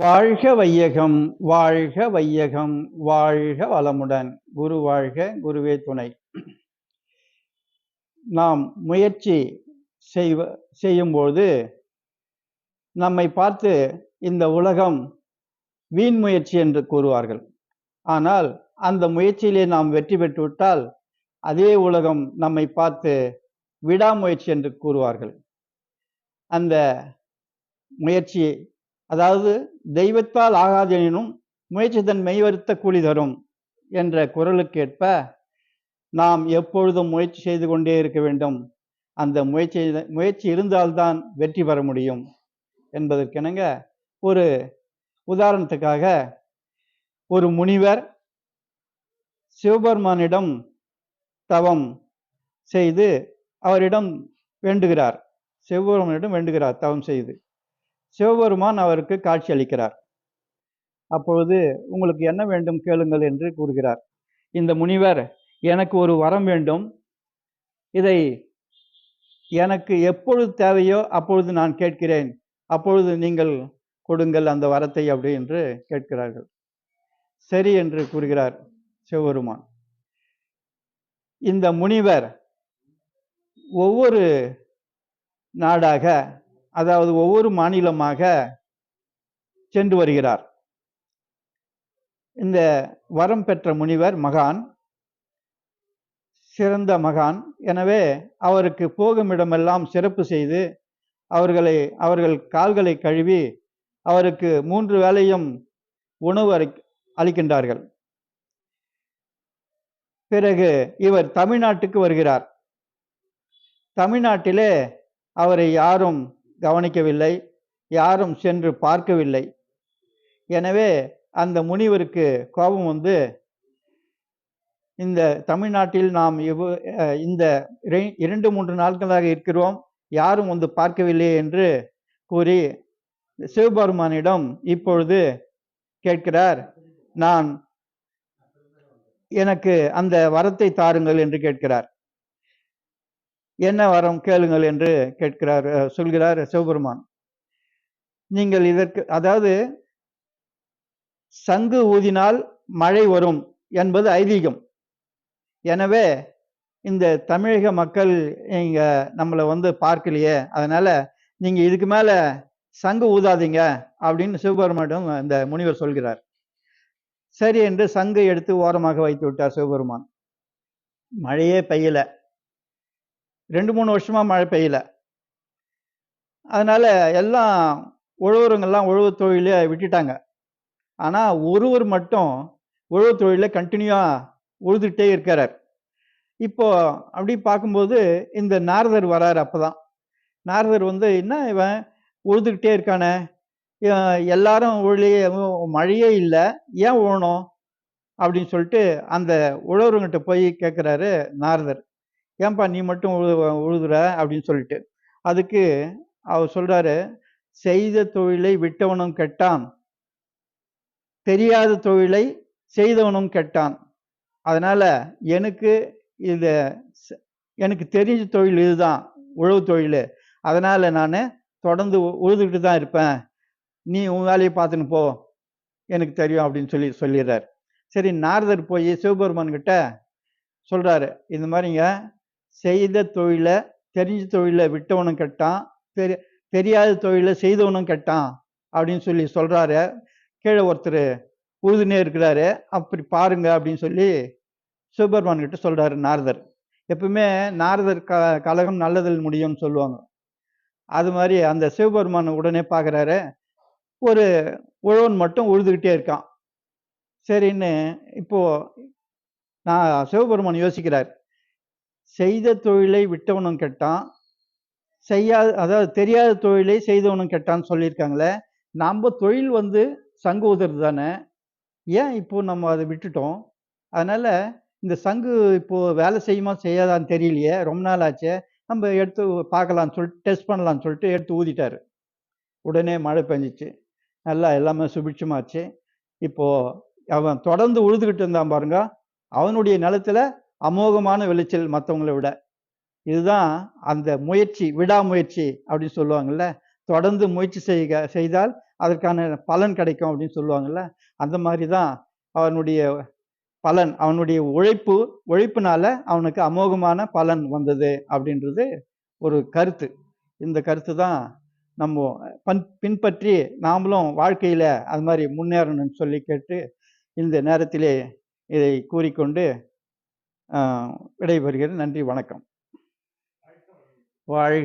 வாழ்க வையகம் வாழ்க வையகம் வாழ்க வளமுடன். குரு வாழ்க குருவே துணை. நாம் முயற்சி செய்வ செய்யும்போது நம்மை பார்த்து இந்த உலகம் வீண் முயற்சி என்று கூறுவார்கள். ஆனால் அந்த முயற்சியிலே நாம் வெற்றி பெற்றுவிட்டால் அதே உலகம் நம்மை பார்த்து விடாமுயற்சி என்று கூறுவார்கள். அந்த முயற்சி அதாவது தெய்வத்தால் ஆகாதெனினும் முயற்சி தன் மெய்வருத்த கூலி தரும் என்ற குரலுக்கேற்ப நாம் எப்பொழுதும் முயற்சி செய்து கொண்டே இருக்க வேண்டும். அந்த முயற்சி முயற்சி இருந்தால்தான் வெற்றி பெற முடியும் என்பதற்கெனங்க ஒரு உதாரணத்துக்காக ஒரு முனிவர் சிவபெருமானிடம் தவம் செய்து அவரிடம் வேண்டுகிறார். சிவபெருமானிடம் வேண்டுகிறார் தவம் செய்து. சிவபெருமான் அவருக்கு காட்சி அளிக்கிறார். அப்பொழுது உங்களுக்கு என்ன வேண்டும் கேளுங்கள் என்று கூறுகிறார். இந்த முனிவர் எனக்கு ஒரு வரம் வேண்டும். இதை எனக்கு எப்பொழுது தேவையோ அப்பொழுது நான் கேட்கிறேன். அப்பொழுது நீங்கள் கொடுங்கள் அந்த வரத்தை அப்படி என்று கேட்கிறார்கள். சரி என்று கூறுகிறார் சிவபெருமான். இந்த முனிவர் ஒவ்வொரு நாடாக அதாவது ஒவ்வொரு மாநிலமாக சென்று வருகிறார். இந்த வரம் பெற்ற முனிவர் மகான் சிறந்த மகான். எனவே அவருக்கு போகும் இடமெல்லாம் சிறப்பு செய்து அவர்களை அவர்கள் கால்களை கழுவி அவருக்கு மூன்று வேளையும் உணவு அளிக்கின்றார்கள். பிறகு இவர் தமிழ்நாட்டுக்கு வருகிறார். தமிழ்நாட்டிலே அவரை யாரும் கவனிக்கவில்லை யாரும் சென்று பார்க்கவில்லை. எனவே அந்த முனிவருக்கு கோபம் வந்து இந்த தமிழ்நாட்டில் நாம் இவ் இந்த இரண்டு மூன்று நாட்களாக இருக்கிறோம் யாரும் வந்து பார்க்கவில்லை என்று கூறி சிவபெருமானிடம் இப்பொழுது கேட்கிறார் நான் எனக்கு அந்த வரத்தை தாருங்கள் என்று கேட்கிறார். என்ன வரம் கேளுங்கள் என்று கேட்கிறார் சொல்கிறார் சிவபெருமான். நீங்கள் இதற்கு அதாவது சங்கு ஊதினால் மழை வரும் என்பது ஐதீகம். எனவே இந்த தமிழக மக்கள் இங்க நம்மளை வந்து பார்க்கலையே அதனால நீங்க இதுக்கு மேல சங்கு ஊதாதீங்க அப்படின்னு சிவபெருமானிடம் இந்த முனிவர் சொல்கிறார். சரி என்று சங்கு எடுத்து ஓரமாக வைத்து விட்டார் சிவபெருமான். மழையே பெய்யல. ரெண்டு மூணு வருஷமா மழை பெய்யல. அதனால எல்லாம் உழவருங்கெல்லாம் உழவு தொழில விட்டுட்டாங்க. ஆனால் ஒருவர் மட்டும் உழவு தொழிலை கண்டினியூவாக உழுதுகிட்டே இருக்கிறார். இப்போ அப்படி பார்க்கும்போது இந்த நாரதர் வராரு அப்பதான். நாரதர் வந்து என்ன இவன் உழுதுகிட்டே இருக்கானே? எல்லாரும் உழையே மழையே இல்லை. ஏன் உழணும்? அப்படின்னு சொல்லிட்டு அந்த உழவருங்கிட்ட போய் கேட்குறாரு நாரதர். ஏன்பா நீ மட்டும் உழு உழுதுற அப்படின்னு சொல்லிட்டு. அதுக்கு அவர் சொல்றாரு செய்த தொழிலை விட்டவனும் கெட்டான். தெரியாத தொழிலை செய்தவனும் கெட்டான். அதனால எனக்கு இது எனக்கு தெரிஞ்ச தொழில் இதுதான் உழவு தொழில். அதனால நான் தொடர்ந்து உழுதுகிட்டு தான் இருப்பேன். நீ உன் வேலையை பார்த்துன்னு போ. எனக்கு தெரியும் அப்படின்னு சொல்லி சொல்லிடுறாரு. சரி நாரதர் போய் சிவபெருமான் கிட்ட சொல்றாரு இந்த மாதிரிங்க செய்த தொழிலை தெரிஞ்ச தொழிலை விட்டவனும் கெட்டான். தெரி தெரியாத தொழிலை செய்தவனும் கெட்டான் அப்படின்னு சொல்லி சொல்கிறாரு கீழே ஒருத்தர் உழுதுனே இருக்கிறாரு. அப்படி பாருங்க அப்படின்னு சொல்லி சிவபெருமான் கிட்ட சொல்கிறாரு நாரதர். எப்பவுமே நாரதர் க கழகம் நல்லதில் முடியும்னு சொல்லுவாங்க. அது மாதிரி அந்த சிவபெருமான் உடனே பார்க்குறாரு ஒரு உழவன் மட்டும் உழுதுகிட்டே இருக்கான். சரின்னு இப்போது நான் சிவபெருமான் யோசிக்கிறார். செய்த தொழிலை விட்டவனும் கெட்டான். செய்யாத அதாவது தெரியாத தொழிலை செய்தவனும் கெட்டான்னு சொல்லியிருக்காங்களே நம்ம தொழில் வந்து சங்கு உதறது தானே? ஏன் இப்போ நம்ம அதை விட்டுட்டோம்? அதனால் இந்த சங்கு இப்போது வேலை செய்யுமா செய்யாதான்னு தெரியலையே ரொம்ப நாள் ஆச்சு. நம்ம எடுத்து பார்க்கலான்னு சொல்லிட்டு டெஸ்ட் பண்ணலான்னு சொல்லிட்டு எடுத்து ஊதிட்டாரு. உடனே மழை பெஞ்சிச்சு. நல்லா எல்லாமே சுபிட்சமாச்சு. இப்போது அவன் தொடர்ந்து உழுதுகிட்டு இருந்தான் பாருங்க. அவனுடைய நிலத்தில் அமோகமான விளைச்சல் மற்றவங்களை விட. இதுதான் அந்த முயற்சி விடாமுயற்சி அப்படின்னு சொல்லுவாங்கல்ல. தொடர்ந்து முயற்சி செய்க செய்தால் அதற்கான பலன் கிடைக்கும் அப்படின்னு சொல்லுவாங்கல்ல. அந்த மாதிரி தான் அவனுடைய பலன் அவனுடைய உழைப்பு உழைப்புனால அவனுக்கு அமோகமான பலன் வந்தது அப்படின்றது ஒரு கருத்து. இந்த கருத்து தான் நம்ம பன் பின்பற்றி நாமளும் வாழ்க்கையில் அது மாதிரி முன்னேறணும்னு சொல்லி கேட்டு இந்த நேரத்திலே இதை கூறிக்கொண்டு விடைபெறுகிறேன். நன்றி வணக்கம். வாழ்